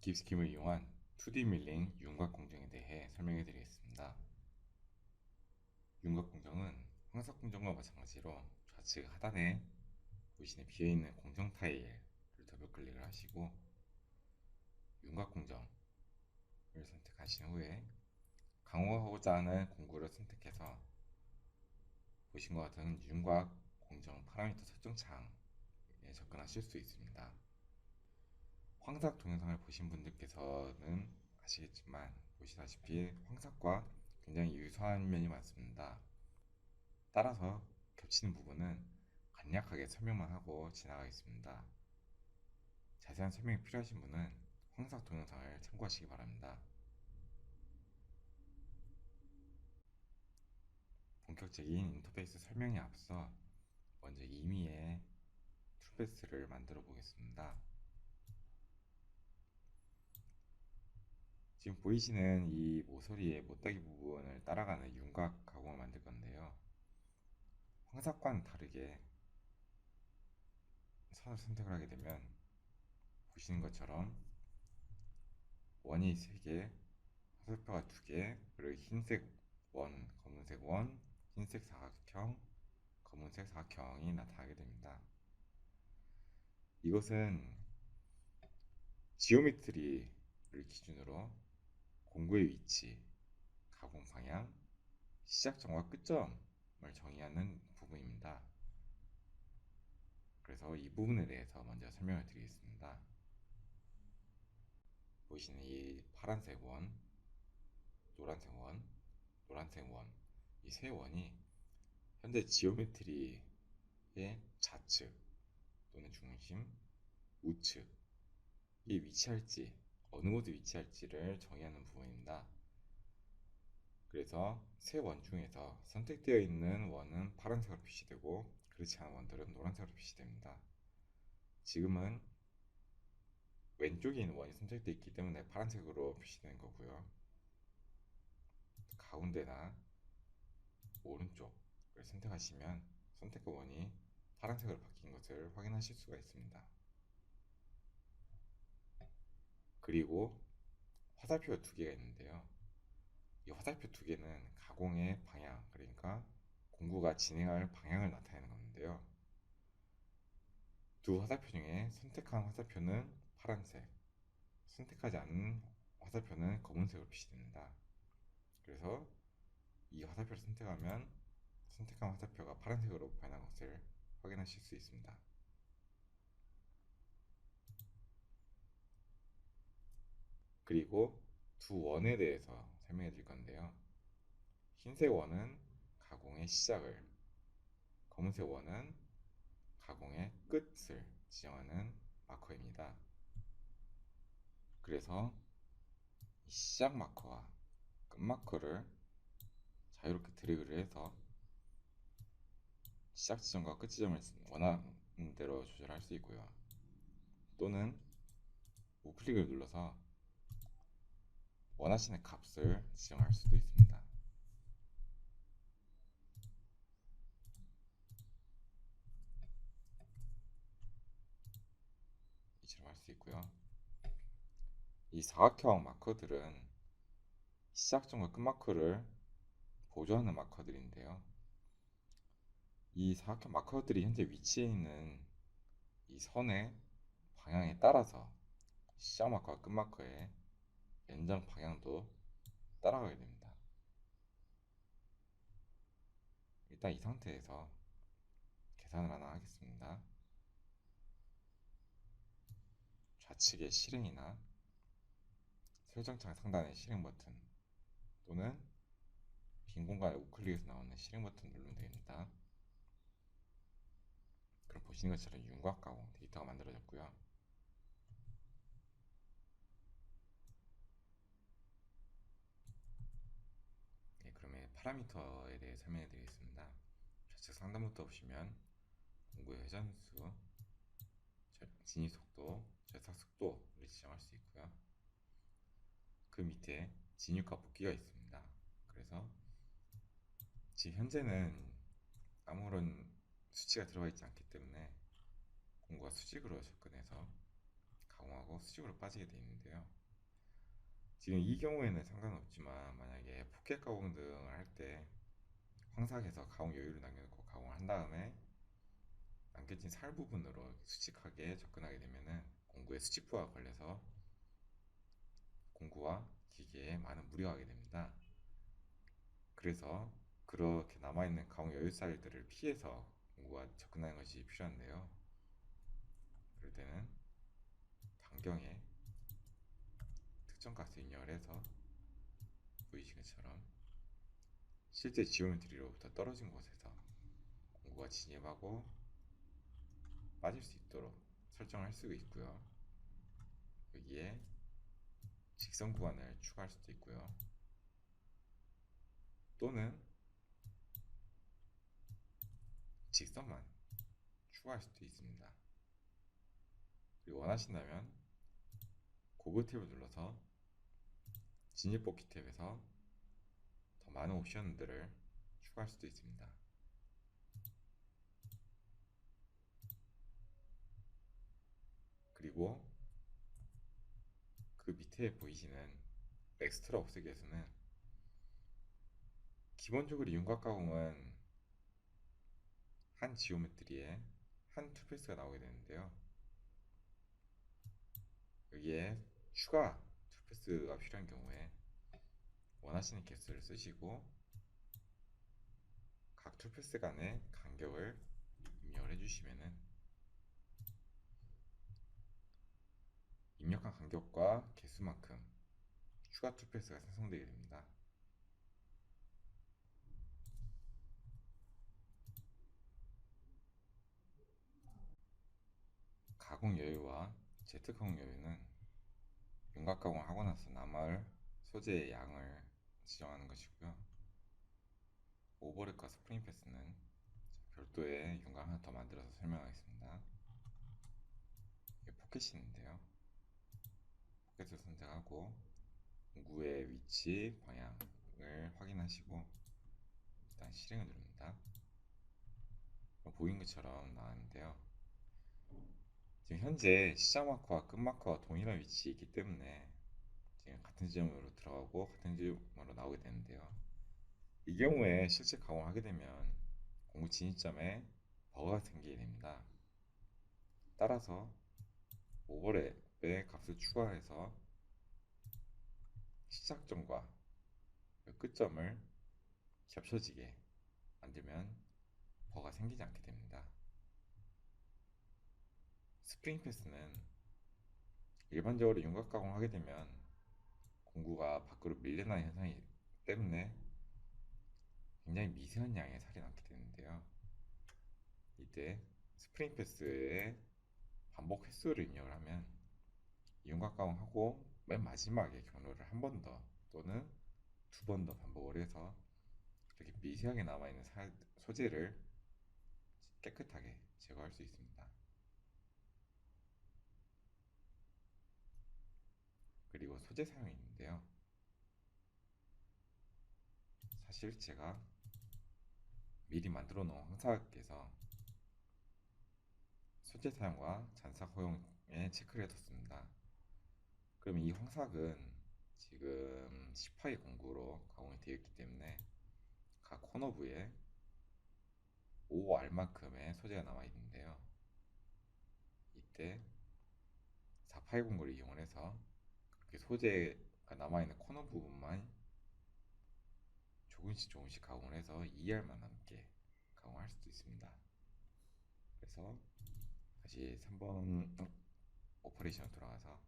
깁스킴을 이용한 2D 밀링 윤곽 공정에 대해 설명해 드리겠습니다. 윤곽 공정은 황석 공정과 마찬가지로 좌측 하단에 보시는 비어있는 공정 타일을 더블 클릭을 하시고 윤곽 공정을 선택하신 후에 강화하고자 하는 공구를 선택해서 보신 것 같은 윤곽 공정 파라미터 설정 창에 접근하실 수 있습니다. 황삭 동영상을 보신 분들께서는 아시겠지만 보시다시피 황삭과 굉장히 유사한 면이 많습니다. 따라서 겹치는 부분은 간략하게 설명만 하고 지나가겠습니다. 자세한 설명이 필요하신 분은 황삭 동영상을 참고하시기 바랍니다. 본격적인 인터페이스 설명에 앞서 먼저 임의의 툴베이스를 만들어 보겠습니다. 지금 보이시는 이 모서리의 못다기 부분을 따라가는 윤곽 가공을 만들 건데요. 황삭과는 다르게 선을 선택을 하게 되면 보시는 것처럼 원이 3개, 화살표가 2개, 그리고 흰색 원, 검은색 원, 흰색 사각형, 검은색 사각형이 나타나게 됩니다. 이것은 지오메트리를 기준으로 공구의 위치, 가공 방향, 시작점과 끝점을 정의하는 부분입니다. 그래서 이 부분에 대해서 먼저 설명을 드리겠습니다. 보시는 이 파란색 원, 노란색 원, 노란색 원, 이 세 원이 현재 지오메트리의 좌측 또는 중심, 우측에 위치할지 어느 곳에 위치할지를 정의하는 부분입니다. 그래서 세 원 중에서 선택되어 있는 원은 파란색으로 표시되고 그렇지 않은 원들은 노란색으로 표시됩니다. 지금은 왼쪽에 있는 원이 선택되어 있기 때문에 파란색으로 표시되는 거고요. 가운데나 오른쪽을 선택하시면 선택 원이 파란색으로 바뀐 것을 확인하실 수가 있습니다. 그리고 화살표가 두 개가 있는데요. 이 화살표 두 개는 가공의 방향, 그러니까 공구가 진행할 방향을 나타내는 건데요. 두 화살표 중에 선택한 화살표는 파란색, 선택하지 않은 화살표는 검은색으로 표시됩니다. 그래서 이 화살표를 선택하면 선택한 화살표가 파란색으로 변한 것을 확인하실 수 있습니다. 그리고 두 원에 대해서 설명해 드릴 건데요. 흰색 원은 가공의 시작을, 검은색 원은 가공의 끝을 지정하는 마커입니다. 그래서 시작 마커와 끝 마커를 자유롭게 드래그를 해서 시작 지점과 끝 지점을 원하는 대로 조절할 수 있고요. 또는 우클릭을 눌러서 원하시는 값을 지정할 수도 있습니다. 이처럼 할 수 있고요. 이 사각형 마커들은 시작점과 끝 마커를 보조하는 마커들인데요. 이 사각형 마커들이 현재 위치해 있는 이 선의 방향에 따라서 시작 마커와 끝 마커의 연장 방향도 따라가게 됩니다. 일단 이 상태에서 계산을 하나 하겠습니다. 좌측의 실행이나 설정창 상단의 실행 버튼 또는 빈 공간에 우클릭해서 나오는 실행 버튼 누르면 됩니다. 그럼 보시는 것처럼 윤곽 가공 데이터가 만들어졌고요. 네, 그러면 파라미터에 대해 설명해 드리겠습니다. 좌측 상단부터 보시면 공구의 회전수, 진입 속도, 절삭 속도를 지정할 수 있고요. 그 밑에 진입과 복귀가 있습니다. 그래서 지금 현재는 아무런 수치가 들어가 있지 않기 때문에 공구가 수직으로 접근해서 가공하고 수직으로 빠지게 되어 있는데요. 지금 이 경우에는 상관없지만 만약에 포켓 가공 등을 할 때 황삭에서 가공 여유를 남겨놓고 가공을 한 다음에 남겨진 살 부분으로 수직하게 접근하게 되면은 공구에 수직부하가 걸려서 공구와 기계에 많은 무리가 가게 됩니다. 그래서 그렇게 남아있는 가공 여유살들을 피해서 공구가 접근하는 것이 필요한데요. 그럴 때는 반경에 특정 값을 입력을 해서 보이시는 것처럼 실제 지오메트리로부터 떨어진 곳에서 공구가 진입하고 빠질 수 있도록 설정할 수 있고요. 여기에 직선 구간을 추가할 수도 있고요. 또는 직선만 추가할 수도 있습니다. 그리고 원하신다면 고급 탭을 눌러서 진입 뽑기 탭에서 더 많은 옵션들을 추가할 수도 있습니다. 그리고 그 밑에 보이시는 엑스트라 없애기에서는 기본적으로 윤곽 가공은 한 지오메트리에 한 투페이스가 나오게 되는데요. 여기에 추가 투페이스가 필요한 경우에 원하시는 개수를 쓰시고 각 투페이스 간의 간격을 입력을 해주시면은 입력한 간격과 개수만큼 추가 투페이스가 생성되게 됩니다. 가공 여유와 가공 여유는 윤곽 가공을 하고 나서 남을 소재의 양을 지정하는 것이고요. 오버랩과 스프링 패스는 별도의 윤곽 하나 더 만들어서 설명하겠습니다. 이게 포켓인데요. 포켓을 선택하고 공구의 위치, 방향을 확인하시고 일단 실행을 누릅니다. 보인 것처럼 나왔는데요. 지금 현재 시작 마커와 끝 마커가 동일한 위치에 있기 때문에 지금 같은 지점으로 들어가고 같은 지점으로 나오게 되는데요. 이 경우에 실제 가공을 하게 되면 공구 진입점에 버그가 생기게 됩니다. 따라서 오버랩의 값을 추가해서 시작점과 끝점을 겹쳐지게 만들면 버가 생기지 않게 됩니다. 스프링 패스는 일반적으로 윤곽 가공을 하게 되면 공구가 밖으로 밀려나는 현상이 때문에 굉장히 미세한 양의 살이 남게 되는데요. 이때 스프링 패스의 반복 횟수를 입력을 하면 윤곽 가공하고 맨 마지막에 경로를 한 번 더 또는 두 번 더 반복을 해서 이렇게 미세하게 남아있는 살, 소재를 깨끗하게 제거할 수 있습니다. 그리고 소재 사용이 있는데요. 사실 제가 미리 만들어 놓은 황사께서 소재 사용과 잔삭 허용에 체크를 해뒀습니다. 그럼 이 황삭은 지금 18의 공구로 가공이 되어 있기 때문에 각 코너 부에 5R만큼의 소재가 남아 있는데요. 이때 480을 이용을 해서 그렇게 소재가 남아있는 코너 부분만 조금씩 조금씩 가공을 해서 2R만 남게 가공할 수도 있습니다. 그래서 다시 3번 오퍼레이션 돌아가서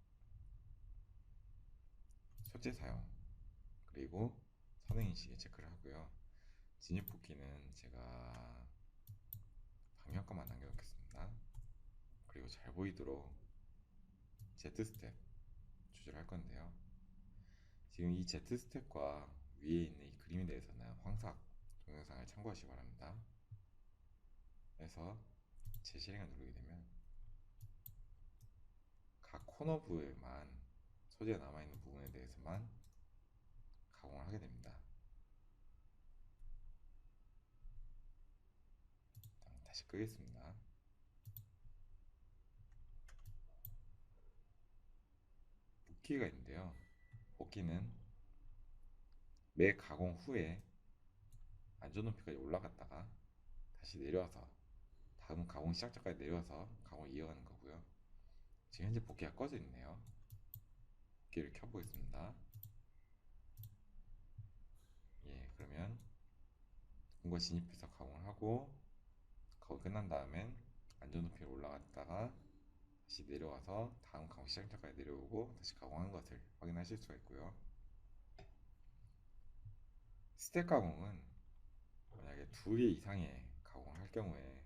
소재 사용 그리고 선행인식에 체크를 하고요. 진입 뽑기는 제가 방향값만 남겨놓겠습니다. 그리고 잘 보이도록 Z 스텝 조절할 건데요. 지금 이 Z 스텝과 위에 있는 이 그림에 대해서는 황삭 동영상을 참고하시기 바랍니다. 그래서 재실행을 누르게 되면 각 코너 부에만 소재가 남아있는 부분에 대해서만 가공을 하게 됩니다. 다시 끄겠습니다. 복귀가 있는데요. 복귀는 매 가공 후에 안전 높이까지 올라갔다가 다시 내려와서 다음 가공 시작자까지 내려와서 가공 이어가는 거고요. 지금 현재 복귀가 꺼져 있네요. 복귀를 켜보겠습니다. 예, 그러면 공과 진입해서 가공을 하고 가공 끝난 다음엔 안전 높이로 올라갔다가 다시 내려와서 다음 가공 시작자까지 내려오고 다시 가공한 것을 확인하실 수가 있고요. 스택 가공은 만약에 두 개 이상의 가공을 할 경우에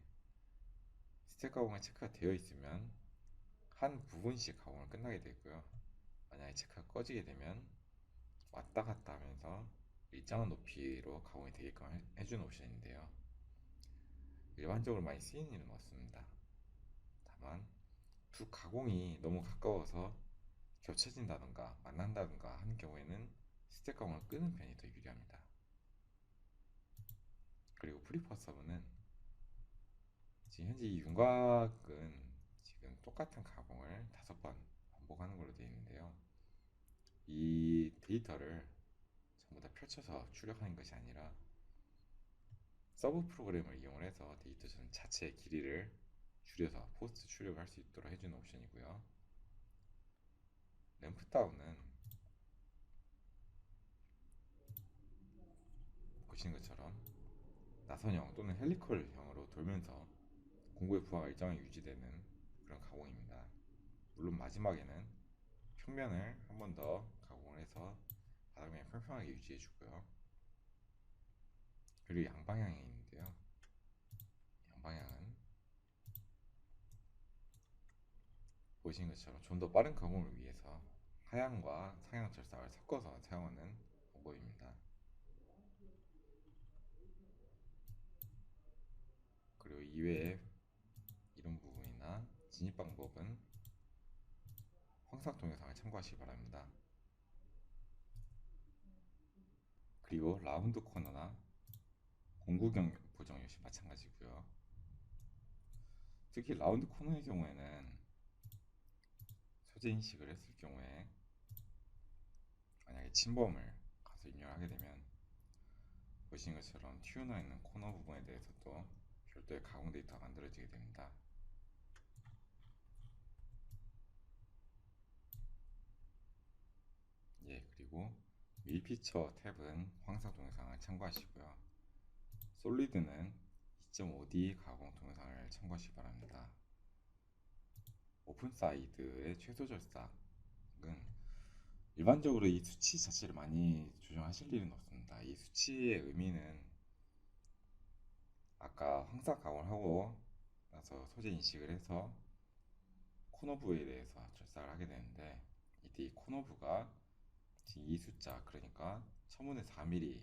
스택 가공이 체크가 되어 있으면 한 부분씩 가공을 끝나게 되고요. 만약에 체크가 꺼지게 되면 왔다 갔다 하면서 일정한 높이로 가공이 되게끔 해- 해주는 옵션인데요. 일반적으로 많이 쓰이는 일은 없습니다. 다만 두 가공이 너무 가까워서 겹쳐진다던가 만난다던가 하는 경우에는 스택 가공을 끄는 편이 더 유리합니다. 그리고 프리퍼 서브는 지금 현재 이 윤곽은 지금 똑같은 가공을 다섯 번 반복하는 걸로 되어 있는데요. 이 데이터를 전부 다 펼쳐서 출력하는 것이 아니라 서브 프로그램을 이용해서 데이터 전 자체의 길이를 줄여서 포스트 출력을 할수 있도록 해주는 옵션이고요. 램프 다운은 보시는 것처럼 나선형 또는 헬리컬형으로 돌면서 공구의 부하가 일정하게 유지되는 그런 가공입니다. 물론 마지막에는 평면을 한 번 더 가공을 해서 바닥면이 평평하게 유지해 주고요. 그리고 양방향이 있는데요. 양방향은 보시는 것처럼 좀 더 빠른 가공을 위해서 하향과 상향 절삭을 섞어서 사용하는 방법입니다. 그리고 이외에 이런 부분이나 진입 방법은 황상 동영상을 참고하시기 바랍니다. 그리고 라운드 코너나 공구경 보정 역시 마찬가지고요. 특히 라운드 코너의 경우에는 소재 인식을 했을 경우에 만약에 침범을 가서 입력하게 되면 보시는 것처럼 튜너 있는 코너 부분에 대해서도 별도의 가공 데이터가 만들어지게 됩니다. 예, 그리고 밀피처 탭은 황사 동영상을 참고하시고요. 솔리드는 2.5D 가공 동영상을 참고하시기 바랍니다. 오픈 사이드의 최소 절삭은 일반적으로 이 수치 자체를 많이 조정하실 일은 없습니다. 이 수치의 의미는 아까 황사 가공을 하고 나서 소재 인식을 해서 코너 부에 대해서 절삭을 하게 되는데 이때 이 코너 부가 지금 이 숫자 그러니까 1000분의 4mm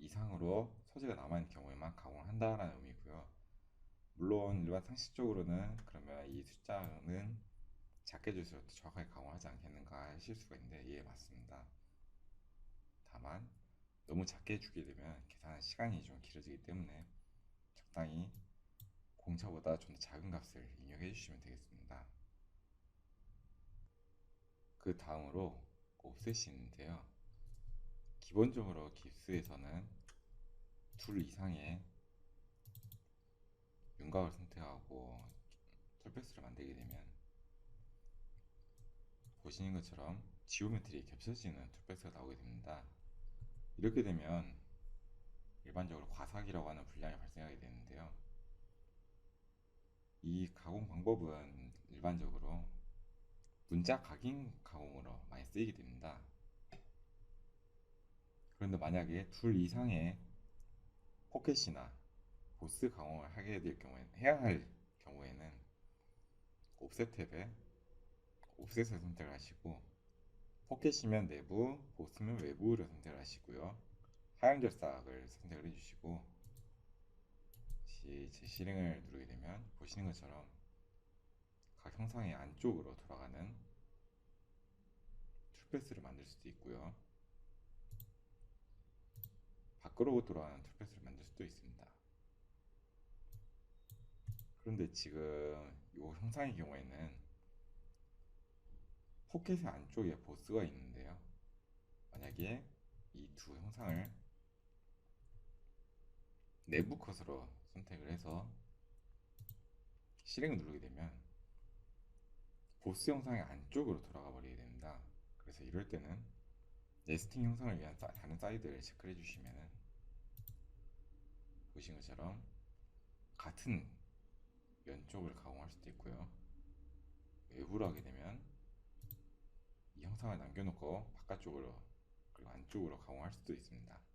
이상으로 소재가 남아있는 경우에만 가공을 한다라는 의미고요. 물론 일반 상식적으로는 그러면 이 숫자는 작게 줄수록 더 정확하게 가공하지 않겠는가 하실 수가 있는데 예 맞습니다. 다만 너무 작게 주게 되면 계산하는 시간이 좀 길어지기 때문에 적당히 공차보다 좀 더 작은 값을 입력해 주시면 되겠습니다. 그 다음으로 옵셋이 있는데요. 기본적으로 깁스에서는 둘 이상의 윤곽을 선택하고 툴패스를 만들게 되면 보시는 것처럼 지오메트리 겹쳐지는 툴패스가 나오게 됩니다. 이렇게 되면 일반적으로 과삭이라고 하는 불량이 발생하게 되는데요. 이 가공 방법은 일반적으로 문자 각인 가공으로 많이 쓰이게 됩니다. 그런데 만약에 둘 이상의 포켓이나 보스 가공을 하게 될 경우에 해야 할 경우에는 옵셋 탭에 옵셋을 선택을 하시고 포켓이면 내부, 보스면 외부를 선택을 하시고요. 하향 절삭을 선택을 해주시고 제 실행을 누르게 되면 보시는 것처럼 각 형상의 안쪽으로 돌아가는 툴패스를 만들 수도 있고요. 밖으로 돌아가는 툴패스를 만들 수도 있습니다. 그런데 지금 이 형상의 경우에는 포켓의 안쪽에 보스가 있는데요. 만약에 이 두 형상을 내부 컷으로 선택을 해서 실행을 누르게 되면 보스 형상의 안쪽으로 돌아가 버리게 됩니다. 그래서 이럴 때는 네스팅 형상을 위한 사- 다른 사이드를 체크해 주시면은 보신 것처럼 같은 면 쪽을 가공할 수도 있고요. 외부로 하게 되면 이 형상을 남겨놓고 바깥쪽으로 그리고 안쪽으로 가공할 수도 있습니다.